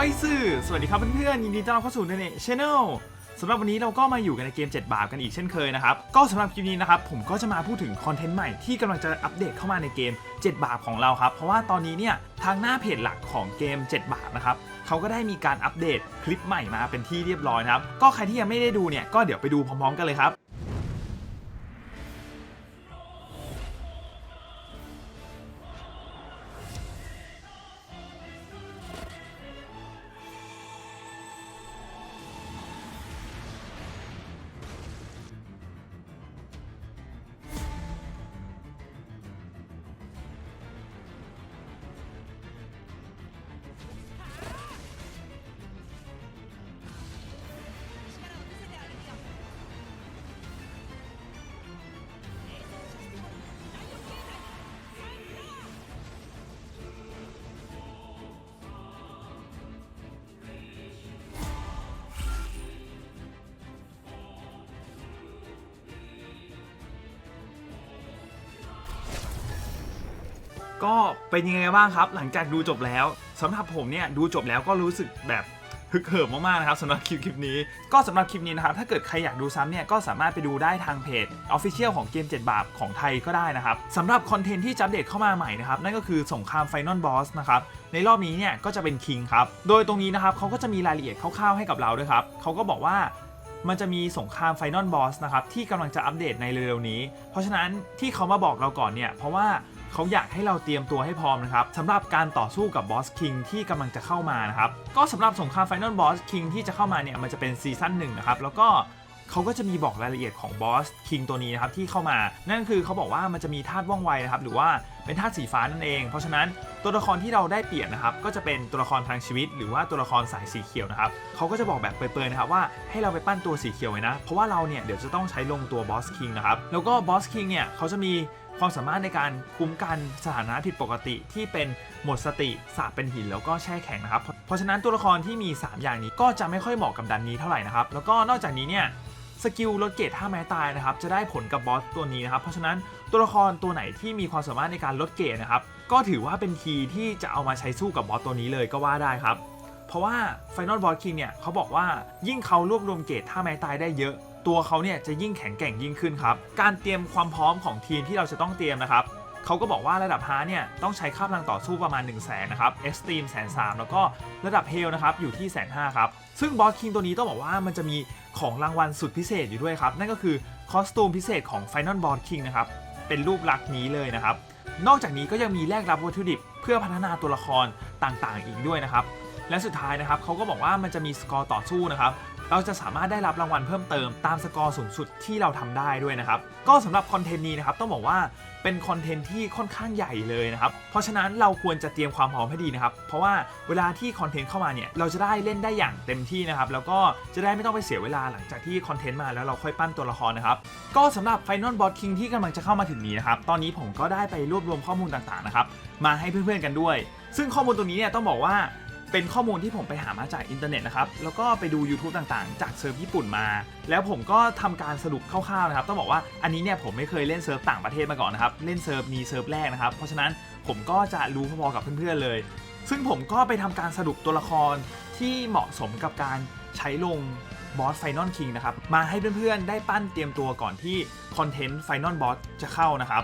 อ้อยซื่อ สวัสดีครับเพื่อนๆ ยินดีต้อนรับเข้าสู่เนเน่ชแนลสำหรับวันนี้เราก็มาอยู่กันในเกม 7 บาทกันอีกเช่นเคยนะครับ ก็สำหรับคลิปนี้นะครับ ผมก็จะมาพูดถึงคอนเทนต์ใหม่ที่กำลังจะอัปเดตเข้ามาในเกม 7 บาทของเราครับ เพราะว่าตอนนี้เนี่ยทางหน้าเพจหลักของเกม 7 บาทนะครับเขาก็ได้มีการอัปเดตคลิปใหม่มาเป็นที่เรียบร้อยนะครับก็ใครที่ยังไม่ได้ดูเนี่ยก็เดี๋ยวไปดูพร้อมๆกันเลยครับ ก็เป็นยังไงบ้างครับ หลังจากดูจบแล้วสำหรับผมเนี่ยดูจบแล้วก็รู้สึกแบบฮึกเหิมมากๆนะครับสำหรับคลิปคลิปนี้ ก็สำหรับคลิปนี้นะครับ ถ้าเกิดใครอยากดูซ้ำเนี่ยก็สามารถไปดูได้ทางเพจ Official ของเกม 7 บาทของไทยก็ได้นะครับสำหรับคอนเทนต์ที่จะอัปเดตเข้ามาใหม่นะครับ นั่นก็คือสงครามไฟนอลบอสนะครับ ในรอบนี้เนี่ยก็จะเป็นคิงครับ โดยตรงนี้นะครับเขาก็จะมีรายละเอียดคร่าวๆให้กับเราด้วยครับเขาก็บอกว่ามันจะมีสงครามไฟนอลบอสนะครับที่กำลังจะอัปเดตในเร็วๆนี้ เพราะฉะนั้นที่เขามาบอกเราก่อนเนี่ยเพราะว่า เขาอยากให้เราเตรียมตัวให้พร้อมนะครับสำหรับการต่อสู้กับบอสคิงที่กำลังจะเข้ามานะครับก็สำหรับสงครามไฟนอลบอสคิงที่จะเข้ามาเนี่ยมันจะเป็นซีซั่นหนึ่งนะครับแล้วก็เขาก็จะมีบอกรายละเอียดของบอสคิงตัวนี้นะครับที่เข้ามา นั่นคือเขาบอกว่ามันจะมีธาตุว่องไวนะครับหรือว่าเป็นธาตุสีฟ้านั่นเอง เพราะฉะนั้นตัวละครที่เราได้เปลี่ยนนะครับก็จะเป็นตัวละครทางชีวิต หรือว่าตัวละครสายสีเขียวนะครับเขาก็จะบอกแบบเปรยๆนะครับว่าให้เราไปปั้นตัวสีเขียวไว้นะ เพราะว่าเราเนี่ยเดี๋ยวจะต้องใช้ลงตัวบอสคิงนะครับแล้วก็บอสคิงเนี่ยเขาจะมี ความสามารถในการคุ้มกันสถานะผิดปกติที่เป็นหมดสติสาบเป็นหินแล้วก็แช่แข็งนะครับ เพราะฉะนั้นตัวละครที่มี 3 อย่างนี้ก็จะไม่ค่อยเหมาะกับดันนี้เท่าไหร่นะครับ แล้วก็นอกจากนี้เนี่ยสกิลลดเกรดท่าไม้ตายนะครับจะได้ผลกับบอสตัวนี้นะครับ เพราะฉะนั้นตัวละครตัวไหนที่มีความสามารถในการลดเกรดนะครับก็ถือว่าเป็นคีย์ที่จะเอามาใช้สู้กับบอสตัวนี้เลยก็ว่าได้ครับ เพราะว่า Final Boss King เนี่ยเขาบอกว่ายิ่งเขารวบรวมเกรดท่าไม้ตายได้เยอะตัวเขาเนี่ยจะยิ่งแข็งแกร่งยิ่งขึ้นครับ การเตรียมความพร้อมของทีมที่เราจะต้องเตรียมนะครับเขาก็บอกว่าระดับฮาร์เนี่ยต้องใช้ค่าพลังต่อสู้ประมาณ1 0 0 0 0แสนนะครับเอ็กซ์ตรีมแสนสามแล้วก็ระดับเฮลนะครับอยู่ที่แสนห้าครับ ซึ่งบอสคิงตัวนี้ต้องบอกว่ามันจะมีของรางวัลสุดพิเศษอยู่ด้วยครับ นั่นก็คือคอสตูมพิเศษของ Final Boss King นะครับเป็นรูปลักษณ์นี้เลยนะครับ นอกจากนี้ก็ยังมีแลกรับวัตถุดิบ เพื่อพัฒนาตัวละครต่างๆ อีกด้วยนะครับและสุดท้ายนะครับเขาก็บอกว่ามันจะมีสกอร์ต่อสู้นะครับ เราจะสามารถได้รับรางวัลเพิ่มเติมตามสกอร์สูงสุดที่เราทำได้ด้วยนะครับ ก็สำหรับคอนเทนต์นี้นะครับต้องบอกว่าเป็นคอนเทนต์ที่ค่อนข้างใหญ่เลยนะครับ เพราะฉะนั้นเราควรจะเตรียมความพร้อมให้ดีนะครับ เพราะว่าเวลาที่คอนเทนต์เข้ามาเนี่ยเราจะได้เล่นได้อย่างเต็มที่นะครับ แล้วก็จะได้ไม่ต้องไปเสียเวลาหลังจากที่คอนเทนต์มาแล้วเราค่อยปั้นตัวละครนะครับ ก็สำหรับ Final Boss King ที่กำลังจะเข้ามาถึงนี้นะครับ ตอนนี้ผมก็ได้ไปรวบรวมข้อมูลต่างๆนะครับมาให้เพื่อนๆกันด้วย ซึ่งข้อมูลตรงนี้เนี่ยต้องบอกว่า เป็นข้อมูลที่ผมไปหามาจากอินเทอร์เน็ตนะครับ แล้วก็ไปดู YouTube ต่างๆ จากเซิร์ฟญี่ปุ่นมา แล้วผมก็ทำการสรุปคร่าวๆนะครับ ต้องบอกว่าอันนี้เนี่ยผมไม่เคยเล่นเซิร์ฟต่างประเทศมาก่อนนะครับ เล่นเซิร์ฟนี้เซิร์ฟแรกนะครับ เพราะฉะนั้นผมก็จะรู้พอๆกับเพื่อนๆเลย ซึ่งผมก็ไปทำการสรุปตัวละครที่เหมาะสมกับการใช้ลงบอสไฟนอลคิงนะครับ มาให้เพื่อนๆ ได้ปั้นเตรียมตัวก่อนที่คอนเทนต์ไฟนอลบอสจะเข้านะครับ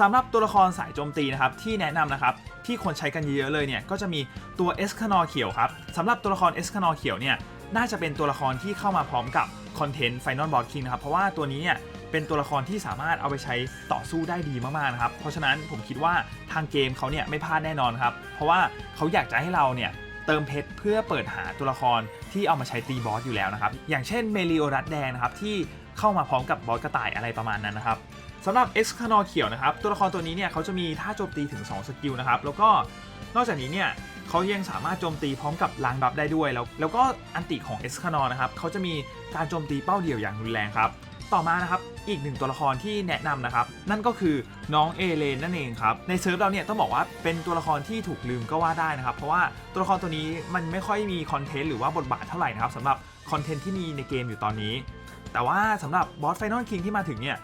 สำหรับตัวละครสายโจมตีนะครับที่แนะนำนะครับที่คนใช้กันเยอะๆเลยเนี่ยก็จะมีตัวเอสคานอเขียวครับสำหรับตัวละครเอสคานอเขียวเนี่ยน่าจะเป็นตัวละครที่เข้ามาพร้อมกับคอนเทนต์ไฟนอลบอสคิงนะครับเพราะว่าตัวนี้เนี่ยเป็นตัวละครที่สามารถเอาไปใช้ต่อสู้ได้ดีมากๆนะครับ เพราะฉะนั้นผมคิดว่าทางเกมเขาเนี่ยไม่พลาดแน่นอนครับ เพราะว่าเขาอยากจะให้เราเนี่ยเติมเพชรเพื่อเปิดหาตัวละครที่เอามาใช้ตีบอสอยู่แล้วนะครับ อย่างเช่นเมลิโอรัสแดงนะครับที่เข้ามาพร้อมกับบอสกระต่ายอะไรประมาณนั้นนะครับ สำหรับ X คานอเขียวนะครับ ตัวละครตัวนี้เนี่ยเขาจะมีท่าโจมตีถึง 2 สกิลนะครับ แล้วก็นอกจากนี้เนี่ยเขายังสามารถโจมตีพร้อมกับล้างบัฟได้ด้วย แล้วแล้วก็อันติของ X คานอนะครับเขาจะมีการโจมตีเป้าเดี่ยวอย่างรุนแรงครับ ต่อมานะครับอีกหนึ่งตัวละครที่แนะนำนะครับ นั่นก็คือน้องเอเลนนั่นเองครับ ในเซิร์ฟเราเนี่ยต้องบอกว่าเป็นตัวละครที่ถูกลืมก็ว่าได้นะครับ เพราะว่าตัวละครตัวนี้มันไม่ค่อยมีคอนเทนต์หรือว่าบทบาทเท่าไหร่นะครับสำหรับคอนเทนต์ที่มีในเกมอยู่ตอนนี้ แต่ว่าสำหรับบอสไฟนอลคิงที่มาถึงเนี่ย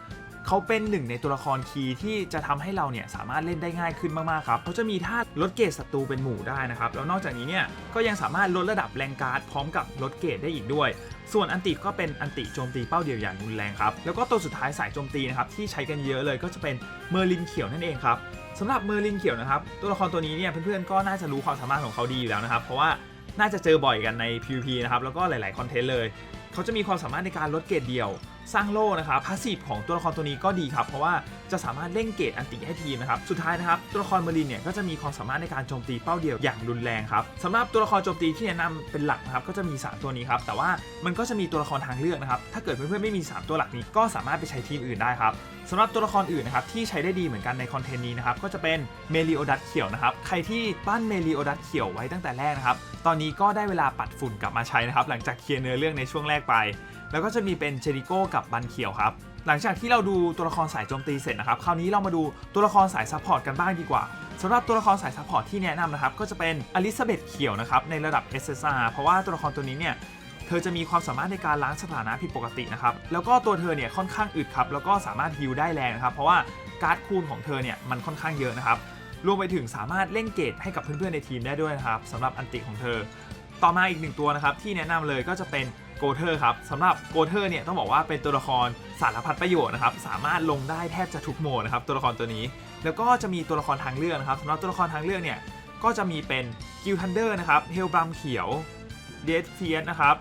เขาเป็นหนึ่งในตัวละครคีย์ที่จะทำให้เราเนี่ยสามารถเล่นได้ง่ายขึ้นมากๆครับเขาจะมีท่าลดเกรดศัตรูเป็นหมู่ได้นะครับแล้วนอกจากนี้เนี่ยก็ยังสามารถลดระดับแรงการ์ดพร้อมกับลดเกรดได้อีกด้วย ส่วนอันติก็เป็นอันติโจมตีเป้าเดียวอย่างรุนแรงครับแล้วก็ตัวสุดท้ายสายโจมตีนะครับที่ใช้กันเยอะเลยก็จะเป็นเมอร์ลินเขียวนั่นเองครับสำหรับเมอร์ลินเขียวนะครับตัวละครตัวนี้เนี่ยเพื่อนๆก็น่าจะรู้ความสามารถของเขาดีอยู่แล้วนะครับเพราะว่าน่าจะเจอบ่อยกันใน PVP นะครับแล้วก็หลาย ๆ คอนเทนต์เลย เขาจะมีความสามารถในการลดเกรดเดียว สร้างโล่นะครับพาสซีฟของตัวละครตัวนี้ก็ดีครับเพราะว่าจะสามารถเล่นเกรดอันติให้ทีมนะครับสุดท้ายนะครับตัวละครเมอรินเนี่ยก็จะมีความสามารถในการโจมตีเป้าเดียวอย่างรุนแรงครับสำหรับตัวละครโจมตีที่แนะนำเป็นหลักนะครับก็จะมี 3 ตัวนี้ครับแต่ว่ามันก็จะมีตัวละครทางเลือกนะครับถ้าเกิดเพื่อนๆไม่มี 3 ตัวหลักนี้ก็สามารถไปใช้ทีมอื่นได้ครับสำหรับตัวละครอื่นนะครับที่ใช้ได้ดีเหมือนกันในคอนเทนต์นี้นะครับก็จะเป็นเมลิโอดัสเขียวนะครับใครที่ปั้นเมลิโอดัสเขียวไว้ตั้งแต่แรกนะครับตอนนี้ก็ได้เวลาปัดฝุ่นกลับมาใช้นะครับหลังจากเคลียร์เนื้อเรื่องในช่วงแรกไป แล้วก็จะมีเป็นเจริโก้กับบันเขียวครับหลังจากที่เราดูตัวละครสายโจมตีเสร็จนะครับคราวนี้เรามาดูตัวละครสายซัพพอร์ตกันบ้างดีกว่าสำหรับตัวละครสายซัพพอร์ตที่แนะนำนะครับก็จะเป็นอลิซาเบธเขียวนะครับในระดับ SSR เพราะว่าตัวละครตัวนี้เนี่ยเธอจะมีความสามารถในการล้างสถานะผิดปกตินะครับแล้วก็ตัวเธอเนี่ยค่อนข้างอึดครับแล้วก็สามารถฮิลได้แรงนะครับเพราะว่าการ์ดคูณของเธอเนี่ยมันค่อนข้างเยอะนะครับรวมไปถึงสามารถเล่นเกตให้กับเพื่อนๆในทีมได้ด้วยนะครับสำหรับอันติของเธอ ต่อมาอีกหนึ่งตัวนะครับที่แนะนำเลยก็จะเป็น โกเทอร์ครับสำหรับโกเทอร์เนี่ยต้องบอกว่าเป็นตัวละครสารพัดประโยชน์นะครับสามารถลงได้แทบจะทุกโหมดนะครับตัวละครตัวนี้ แล้วก็จะมีตัวละครทางเลือกนะครับสำหรับตัวละครทางเลือกเนี่ยก็จะมีเป็นกิลทันเดอร์นะครับเฮลบรัมเขียวเดดเฟียสนะครับ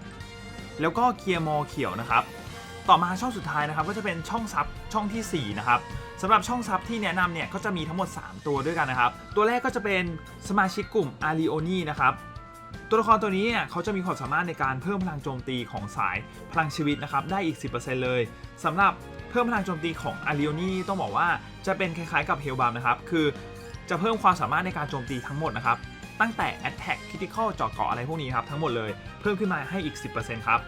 แล้วก็เคียร์มอเขียวนะครับต่อมาช่องสุดท้ายนะครับก็จะเป็นช่องซับช่องทีสี่ 4 นะครับสำหรับช่องซับที่แนะนำเนี่ยก็จะมีทั้งหมด 3 ตัวด้วยกันนะครับ ตัวแรกก็จะเป็นสมาชิกกลุ่มอาริโอนีนะครับ ตัวละครตัวนี้เนี่ยเขาจะมีความสามารถในการเพิ่มพลังโจมตีของสายพลังชีวิตนะครับได้อีก 10%เลยสำหรับเพิ่มพลังโจมตีของอาริโอนีต้องบอกว่าจะเป็นคล้ายๆกับเฮลบัมนะครับคือจะเพิ่มความสามารถในการโจมตีทั้งหมดนะครับตั้งแต่ Attack Critical เจาะเกาะอะไรพวกนี้ครับทั้งหมดเลยเพิ่มขึ้นมาให้อีก 10%ครับ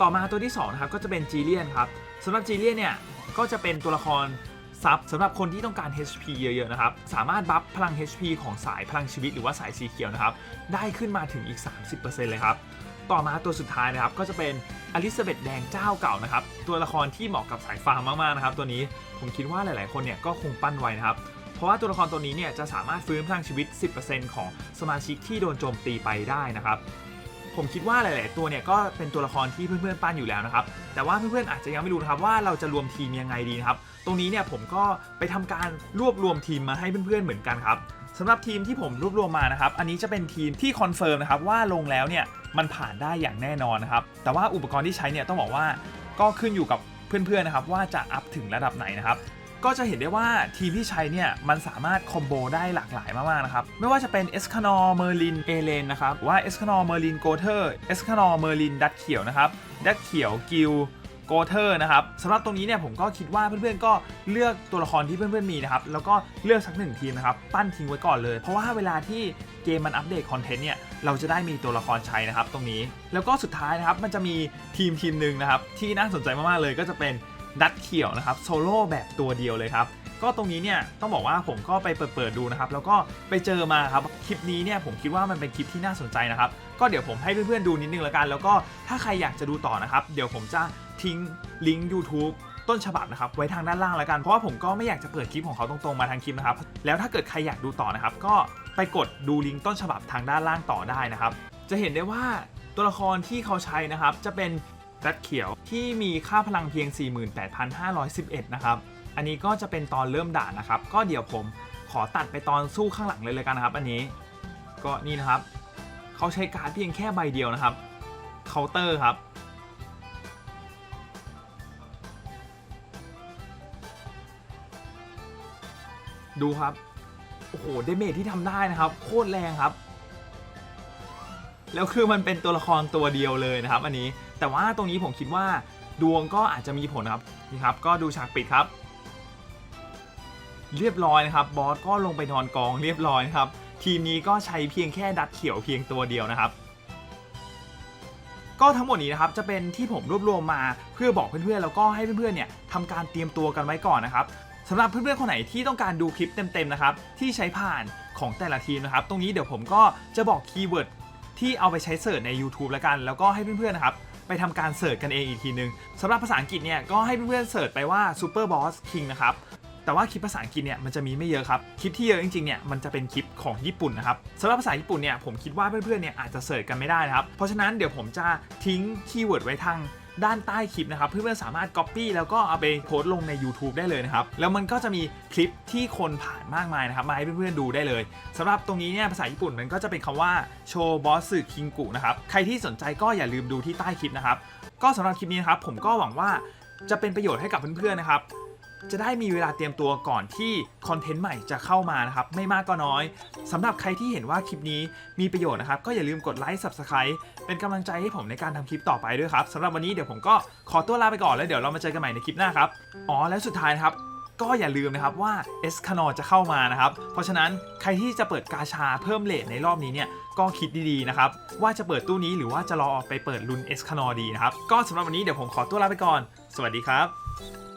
ต่อมาตัวที่2นะครับก็จะเป็นจีเลียนครับสำหรับจีเลียนเนี่ยก็จะเป็นตัวละคร ซับสำหรับคนที่ต้องการ HP เยอะๆนะครับ สามารถบัฟพลัง HP ของสายพลังชีวิตหรือว่าสายสีเขียวนะครับ ได้ขึ้นมาถึงอีก 30%เลยครับ ต่อมาตัวสุดท้ายนะครับ ก็จะเป็นอลิซาเบธแดงเจ้าเก่านะครับ ตัวละครที่เหมาะกับสายฟาร์มมากๆนะครับ ตัวนี้ผมคิดว่าหลายๆ คนเนี่ยก็คงปั้นไว้นะครับ เพราะว่าตัวละครตัวนี้เนี่ยจะสามารถฟื้นพลังชีวิต 10%ของสมาชิกที่โดนโจมตีไปได้นะครับ ผมคิดว่าหลาย ๆ ตัวเนี่ยก็เป็นตัวละครที่เพื่อน ๆ ปั้นอยู่แล้วนะครับ แต่ว่าเพื่อน ๆ อาจจะยังไม่รู้นะครับว่าเราจะรวมทีมยังไงดีนะครับ ตรงนี้เนี่ยผมก็ไปทำการรวบรวมทีมมาให้เพื่อน ๆ เหมือนกันครับสำหรับทีมที่ผมรวบรวมมานะครับ อันนี้จะเป็นทีมที่คอนเฟิร์มนะครับว่าลงแล้วเนี่ยมันผ่านได้อย่างแน่นอนนะครับ แต่ว่าอุปกรณ์ที่ใช้เนี่ยต้องบอกว่าก็ขึ้นอยู่กับเพื่อนๆนะครับว่าจะอัพถึงระดับไหนนะครับ ก็จะเห็นได้ว่าทีมที่ใช้เนี่ยมันสามารถคอมโบได้หลากหลายมากๆนะครับ ไม่ว่าจะเป็นเอสคานอร์เมอร์ลินเอเลนนะครับว่าเอสคานอร์เมอร์ลินโกเทอร์เอสคานอร์เมอร์ลินดัตเขียวนะครับดัตเขียวกิลโกเทอร์นะครับสำหรับตรงนี้เนี่ยผมก็คิดว่าเพื่อนๆก็เลือกตัวละครที่เพื่อนๆมีนะครับแล้วก็เลือกสักหนึ่งทีมนะครับปั้นทิ้งไว้ก่อนเลย เพราะว่าเวลาที่เกมมันอัปเดตคอนเทนต์เนี่ยเราจะได้มีตัวละครใช้นะครับตรงนี้ แล้วก็สุดท้ายนะครับมันจะมีทีมทีมหนึ่งนะครับที่น่าสนใจมากๆเลยก็จะเป็น ดัตเขียวนะครับโซโล่แบบตัวเดียวเลยครับก็ตรงนี้เนี่ยต้องบอกว่าผมก็ไปเปิดเปิดดูนะครับแล้วก็ไปเจอมาครับคลิปนี้เนี่ยผมคิดว่ามันเป็นคลิปที่น่าสนใจนะครับก็เดี๋ยวผมให้เพื่อนๆดูนิดนึงแล้วกัน แล้วก็ถ้าใครอยากจะดูต่อนะครับเดี๋ยวผมจะทิ้งลิงก์ YouTube ต้นฉบับนะครับไว้ทางด้านล่างแล้วกัน เพราะว่าผมก็ไม่อยากจะเปิดคลิปของเขาตรงๆมาทางคลิปนะครับแล้วถ้าเกิดใครอยากดูต่อนะครับก็ไปกดดูลิงก์ต้นฉบับทางด้านล่างต่อได้นะครับจะเห็นได้ว่าตัวละครที่เขาใช้นะครับจะเป็น รัดเขียวที่มีค่าพลังเพียง 48,511 นะครับ อันนี้ก็จะเป็นตอนเริ่มด่านนะครับ ก็เดี๋ยวผมขอตัดไปตอนสู้ข้างหลังเลยเลยกันนะครับ อันนี้ก็นี่นะครับ เขาใช้การ์ดเพียงแค่ใบเดียวนะครับเคาน์เตอร์ครับดูครับ โอ้โห เดเมจที่ทำได้นะครับ โคตรแรงครับ แล้วคือมันเป็นตัวละครตัวเดียวเลยนะครับ อันนี้แต่ว่าตรงนี้ผมคิดว่าดวงก็อาจจะมีผลนะครับนี่ครับ ก็ดูฉากปิดครับ เรียบร้อยนะครับบอสก็ลงไปนอนกองเรียบร้อยนะครับ ทีมนี้ก็ใช้เพียงแค่ดัดเขียวเพียงตัวเดียวนะครับก็ทั้งหมดนี้นะครับจะเป็นที่ผมรวบรวมมาเพื่อบอกเพื่อนๆแล้วก็ให้เพื่อนๆเนี่ยทำการเตรียมตัวกันไว้ก่อนนะครับสำหรับเพื่อนๆคนไหนที่ต้องการดูคลิปเต็มๆนะครับที่ใช้ผ่านของแต่ละทีมนะครับ ตรงนี้เดี๋ยวผมก็จะบอกคีย์เวิร์ด ที่เอาไปใช้เสิร์ชใน YouTube แล้วกัน แล้วก็ให้เพื่อนๆนะครับไปทำการเสิร์ชกันเองอีกทีนึงสำหรับภาษาอังกฤษเนี่ยก็ให้เพื่อนๆเสิร์ชไปว่า Super Boss King นะครับแต่ว่าคลิปภาษาอังกฤษเนี่ยมันจะมีไม่เยอะครับ คลิปที่เยอะจริงๆเนี่ยมันจะเป็นคลิปของญี่ปุ่นนะครับสำหรับภาษาญี่ปุ่นเนี่ยผมคิดว่าเพื่อนๆเนี่ยอาจจะเสิร์ชกันไม่ได้นะครับ เพราะฉะนั้นเดี๋ยวผมจะทิ้งคีย์เวิร์ดไว้ทาง ด้านใต้คลิปนะครับเพื่อนๆสามารถ Copy แล้วก็เอาไปโพสต์ลงใน YouTube ได้เลยนะครับ แล้วมันก็จะมีคลิปที่คนผ่านมากมายนะครับ มาให้เพื่อนๆดูได้เลยสำหรับตรงนี้เนี่ยภาษาญี่ปุ่นมันก็จะเป็นคำว่าโชบอสสึคิงกุนะครับ ใครที่สนใจก็อย่าลืมดูที่ใต้คลิปนะครับ ก็สำหรับคลิปนี้นะครับผมก็หวังว่าจะเป็นประโยชน์ให้กับเพื่อนๆนะครับ จะได้มีเวลาเตรียมตัวก่อนที่คอนเทนต์ใหม่จะเข้ามานะครับไม่มากก็น้อยสำหรับใครที่เห็นว่าคลิปนี้มีประโยชน์นะครับก็อย่าลืมกดไลค์ Subscribe เป็นกำลังใจให้ผมในการทำคลิปต่อไปด้วยครับสำหรับวันนี้เดี๋ยวผมก็ขอตัวลาไปก่อนแล้วเดี๋ยวเรามาเจอกันใหม่ในคลิปหน้าครับอ๋อแล้วสุดท้ายนะครับก็อย่าลืมนะครับว่าเอสคานอจะเข้ามานะครับ เพราะฉะนั้นใครที่จะเปิดกาชาเพิ่มเลทในรอบนี้เนี่ยก็คิดดีๆนะครับ ว่าจะเปิดตู้นี้หรือว่าจะรอไปเปิดลุนเอสคานอดีนะครับ ก็สำหรับวันนี้เดี๋ยวผมขอตัวลาไปก่อน สวัสดีครับ